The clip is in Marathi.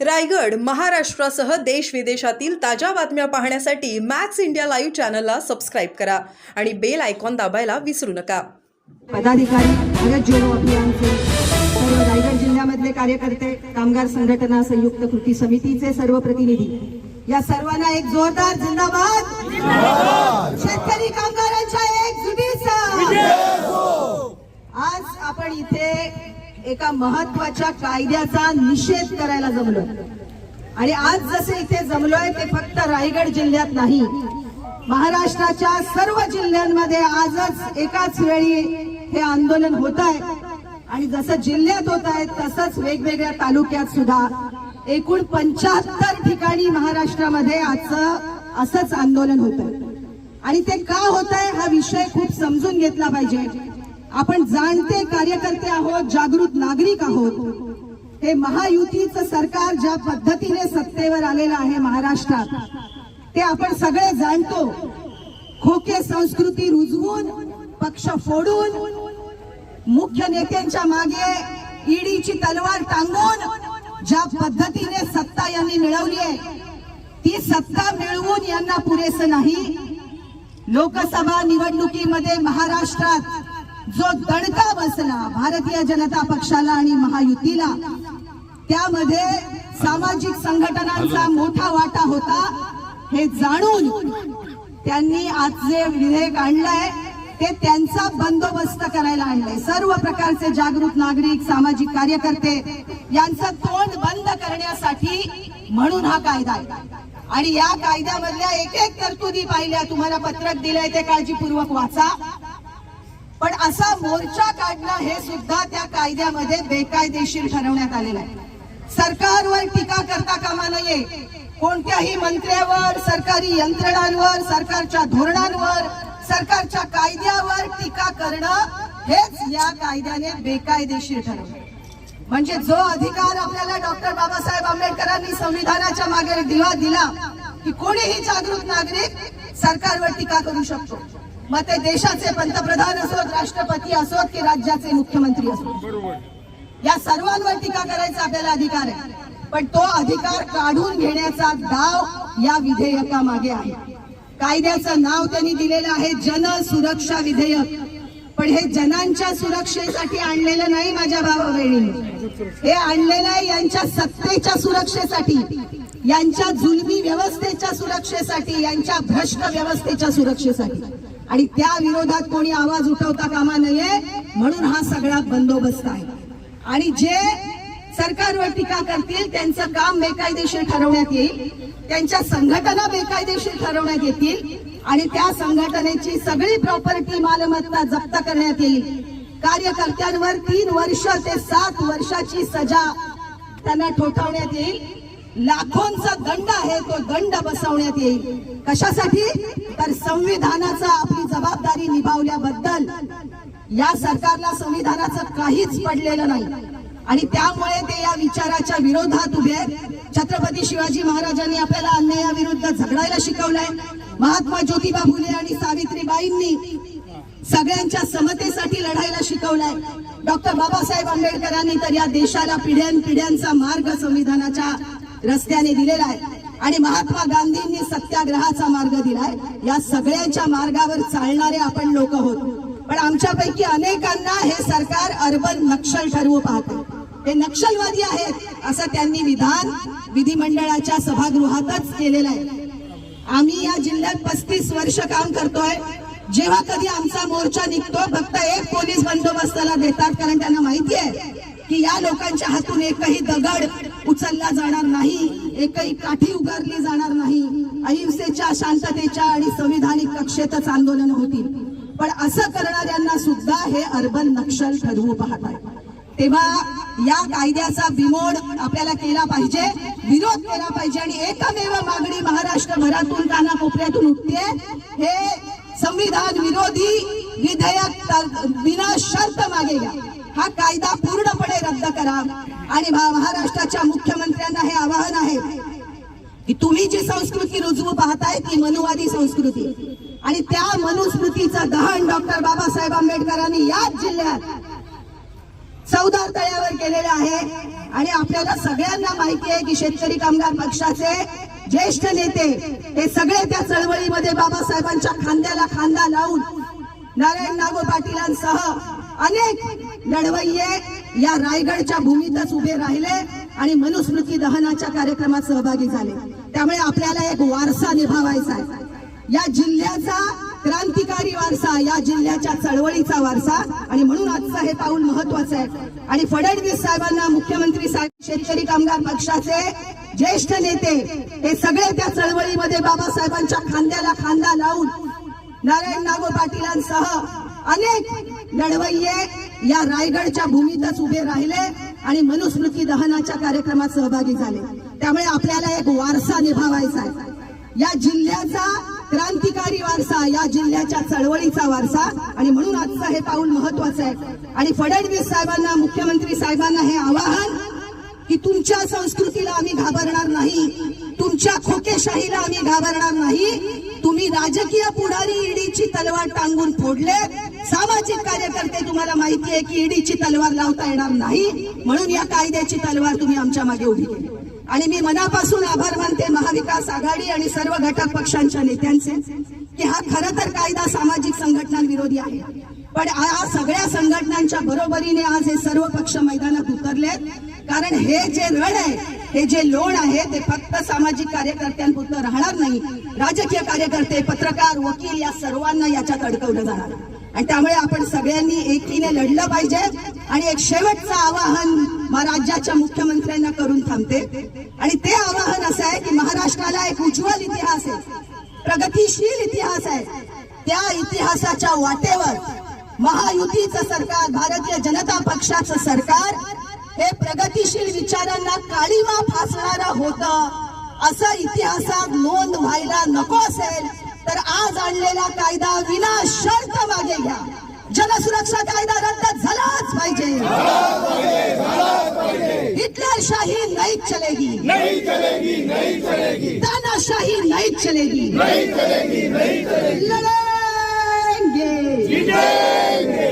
रायगड महाराष्ट्रासह देश विदेशातील ताज्या बातम्या पाहण्यासाठी मॅक्स इंडिया लाईव्ह चॅनलला सबस्क्राईब करा आणि बेल आयकॉन दाबायला विसरू नका. पदाधिकारी जोडो अभियानचे सर्व रायगड जिल्ह्यामधले कार्यकर्ते कामगार संघटना संयुक्त कृती समितीचे सर्व प्रतिनिधी या सर्वांना एक जोरदार जिंदाबाद. शेतकरी कामगारांच्या एक आज आपण इथे एका महत्त्वाच्या कायद्याचा निषेध करायला जमलो. आणि आज जसे इथे जमलोय ते फक्त रायगड जिल्ह्यात नाही. महाराष्ट्राच्या सर्व जिल्ह्यांमध्ये आजच एकाच वेळी हे आंदोलन होत आहे आणि जसं जिल्ह्यात होत आहे तसंच वेगवेगळ्या तालुक्यात सुद्धा. एकूण पंच्याहत्तर ठिकाणी महाराष्ट्रामध्ये आजचं असंच आंदोलन होत आहे आणि ते का होत आहे हा विषय खूप समजून घेतला पाहिजे. आपण जाणते कार्यकर्ते आहोत जागृत नागरिक आहोत. हे महायुतीचं सरकार ज्या पद्धतीने सत्तेवर आलेलं आहे महाराष्ट्रात ते आपण सगळे जाणतो. खोके संस्कृती रुजवून पक्ष फोडून मुख्य नेत्यांच्या मागे ईडीची तलवार टांगून ज्या पद्धतीने सत्ता यांनी मिळवली आहे ती सत्ता मिळवून यांना पुरेसं नाही. लोकसभा निवडणुकीमध्ये महाराष्ट्रात जो दणका बसला भारतीय जनता पक्षाला आणि महायुतीला त्यामध्ये सामाजिक संघटनांचा मोठा वाटा होता हे जाणून त्यांनी आज जे विधेयक आणलंय ते त्यांचा बंदोबस्त करायला आणलंय. सर्व प्रकारचे जागृत नागरिक सामाजिक कार्यकर्ते यांचं तोंड बंद करण्यासाठी म्हणून हा कायदा आहे. आणि या कायद्यामधल्या एक एक तरतुदी पाहिल्या तुम्हाला पत्रक दिलंय ते काळजीपूर्वक वाचा. पण असा मोर्चा काढणं हे सुद्धा त्या कायद्यामध्ये बेकायदेशीर ठरवण्यात आलेलं आहे. सरकारवर टीका करता कामा नये. कोणत्याही मंत्र्यावर सरकारी यंत्रणांवर सरकारच्या धोरणांवर सरकारच्या कायद्यावर टीका करणं हेच या कायद्याने बेकायदेशीर ठरवलं म्हणजे जो अधिकार आपल्याला डॉक्टर बाबासाहेब आंबेडकरांनी संविधानाच्या मागे दिवा दिला की कोणीही जागृत नागरिक सरकारवर टीका करू शकतो. मग ते देशाचे पंतप्रधान असोत राष्ट्रपती असोत की राज्याचे मुख्यमंत्री असोत? या सर्वांवर टीका करायचा आपल्याला अधिकार आहे. पण तो अधिकार काढून घेण्याचा डाव या विधेयकामागे आहे. कायद्याचं नाव त्यांनी दिलेलं आहे जन सुरक्षा विधेयक. पण हे जनांच्या सुरक्षेसाठी आणलेलं नाही माझ्या भावा बहिणींनी हे आणलेलं आहे यांच्या सत्तेच्या सुरक्षेसाठी यांच्या जुलमी व्यवस्थेच्या सुरक्षेसाठी यांच्या भ्रष्ट व्यवस्थेच्या सुरक्षेसाठी. आणि त्या विरोधात कोणी आवाज उठवता कामा नये म्हणून हा सगळा बंदोबस्त आहे. आणि जे सरकारवर टीका करतील त्यांचं काम बेकायदेशीर ठरवण्यात येईल. त्यांच्या संघटना बेकायदेशीर ठरवण्यात येतील. आणि त्या संघटनेची सगळी प्रॉपर्टी मालमत्ता जप्त करण्यात येईल. कार्यकर्त्यांवर तीन वर्ष ते सात वर्षाची सजा त्यांना ठोठावण्यात येईल. लाखोंचा दंड आहे तो दंड बसवण्यात येईल. कशासाठी? तर संविधानाचा आपली जबाबदारी निभावल्याबद्दल. या सरकारला संविधानाचं काहीच पडलेलं नाही. आणि त्यामुळे ते या विचाराच्या विरोधात उभे आहेत. छत्रपती शिवाजी महाराजांनी आपल्याला अन्यायाविरुद्ध झगडायला शिकवलंय. महात्मा ज्योतिबा फुले आणि सावित्रीबाईंनी सगळ्यांच्या समतेसाठी लढायला शिकवलाय. डॉक्टर बाबासाहेब आंबेडकरांनी तर या देशाला पिढ्यान पिढ्यांचा मार्ग संविधानाच्या रस्त्याने दिलेला आहे. आणि महात्मा गांधींनी सत्याग्रहाचा मार्ग दिलाय. या सगळ्यांच्या मार्गावर चालणारे आपण लोक आहोत. पण आमच्यापैकी अनेकांना हे सरकार अर्बन नक्षल ठरवू पाहते. हे नक्षलवादी आहेत असं त्यांनी विधान विधिमंडळाच्या सभागृहातच केलेलं आहे. आम्ही या जिल्ह्यात पस्तीस वर्ष काम करतोय. जेव्हा कधी आमचा मोर्चा निघतो फक्त एक पोलीस बंदोबस्ताला देतात कारण त्यांना माहिती आहे. की या लोकांच्या हातून एकही दगड उचलला जाणार नाही एकही काठी उगारली जाणार नाही. अहिंसेच्या शांततेच्या आणि संविधानिक कक्षेतच आंदोलन होतील. पण असं करणाऱ्यांना सुद्धा हे अर्बन नक्षल ठरवू पाहत आहे तेव्हा या कायद्याचा बिमोड आपल्याला केला पाहिजे विरोध केला पाहिजे आणि एकमेव मागणी महाराष्ट्रभरातून कानाकोपऱ्यातून उठते हे संविधान विरोधी विधेयक विना शर्त मागे घ्या. हा कायदा पूर्ण रद्द करा. आणि महाराष्ट्राच्या मुख्यमंत्र्यांना हे आवाहन आहे की तुम्ही जी संस्कृती रुजवू पाहताय ती मनुवादी संस्कृती. आणि त्या मनुस्मृतीचं दहन डॉक्टर बाबासाहेब आंबेडकरांनी याच जिल्ह्यात चौदार तळ्यावर केलेलं आहे. आणि आपल्याला सगळ्यांना माहिती आहे की शेतकरी कामगार पक्षाचे ज्येष्ठ नेते हे सगळे त्या चळवळीमध्ये बाबासाहेबांच्या खांद्याला खांदा लावून नारायण नागो पाटीलांसह अनेक लढवय्ये या रायगडच्या भूमीतच उभे राहिले आणि मनुस्मृती दहनाच्या कार्यक्रमात सहभागी झाले. त्यामुळे आपल्याला एक वारसा निभावायचा आहे. या जिल्ह्याचा क्रांतिकारी वारसा या जिल्ह्याच्या चळवळीचा वारसा आणि म्हणून आजचं हे पाऊल महत्वाचं आहे. आणि फडणवीस साहेबांना मुख्यमंत्री साहेब शेतकरी कामगार पक्षाचे ज्येष्ठ नेते हे सगळे त्या चळवळीमध्ये बाबासाहेबांच्या खांद्याला खांदा लावून नारायण नागो पाटीलांसह अनेक लढवय्ये या रायगडच्या भूमीतच उभे राहिले आणि मनुस्मृती दहनाच्या कार्यक्रमात सहभागी झाले. त्यामुळे आपल्याला एक वारसा निभावायचा आहे. या जिल्ह्याचा क्रांतिकारी वारसा या जिल्ह्याच्या चळवळीचा वारसा आणि म्हणून आजचं हे पाऊल महत्वाचं आहे. आणि फडणवीस साहेबांना मुख्यमंत्री साहेबांना हे आवाहन की तुमच्या संस्कृतीला आम्ही घाबरणार नाही तुमच्या खोकेशाहीला आम्ही घाबरणार नाही तुम्ही राजकीय पुढारी ईडीची तलवार टांगून फोडले सामाजिक कार्यकर्ते तुम्हाला माहिती आहे की ईडीची तलवार लावता येणार नाही. म्हणून या कायद्याची तलवार तुम्ही आमच्या मागे उभी केली. आणि मी मनापासून आभार मानते महाविकास आघाडी आणि सर्व घटक पक्षांच्या नेत्यांचे की हा खरं तर कायदा सामाजिक संघटनांविरोधी आहे. पण या सगळ्या संघटनांच्या बरोबरीने आज हे सर्व पक्ष मैदानात उतरलेत. कारण हे जे रण आहे हे जे लोण आहे ते फक्त सामाजिक कार्यकर्त्यांपुरतं राहणार नाही. राजकीय कार्यकर्ते पत्रकार वकील या सर्वांना याच्यात अडकवलं जाणार. आणि त्यामुळे आपण सगळ्यांनी एकीने लढलं पाहिजे आणि एक शेवटचं आवाहन राज्याच्या मुख्यमंत्र्यांना करून थांबते. आणि ते आवाहन असं आहे की महाराष्ट्राला एक उज्ज्वल इतिहास आहे. प्रगतीशील इतिहास आहे. त्या इतिहासाच्या वाटेवर महायुतीचं सरकार भारतीय जनता पक्षाचं सरकार हे प्रगतीशील विचारांना काळीमा फासणारं होतं. असं इतिहासात नोंद व्हायला नको असेल तर आज आणलेला कायदा विना शर्त मागे घ्या. जनसुरक्षा कायदा रद्द झालाच पाहिजे. हिटलरशाही नाही चलेगी नहीं चलेगी. नहीं चलेगी तानाशाही नहीं चलेगी. नहीं चलेगी नहीं चलेगी लड़ेंगे. जीतेंगे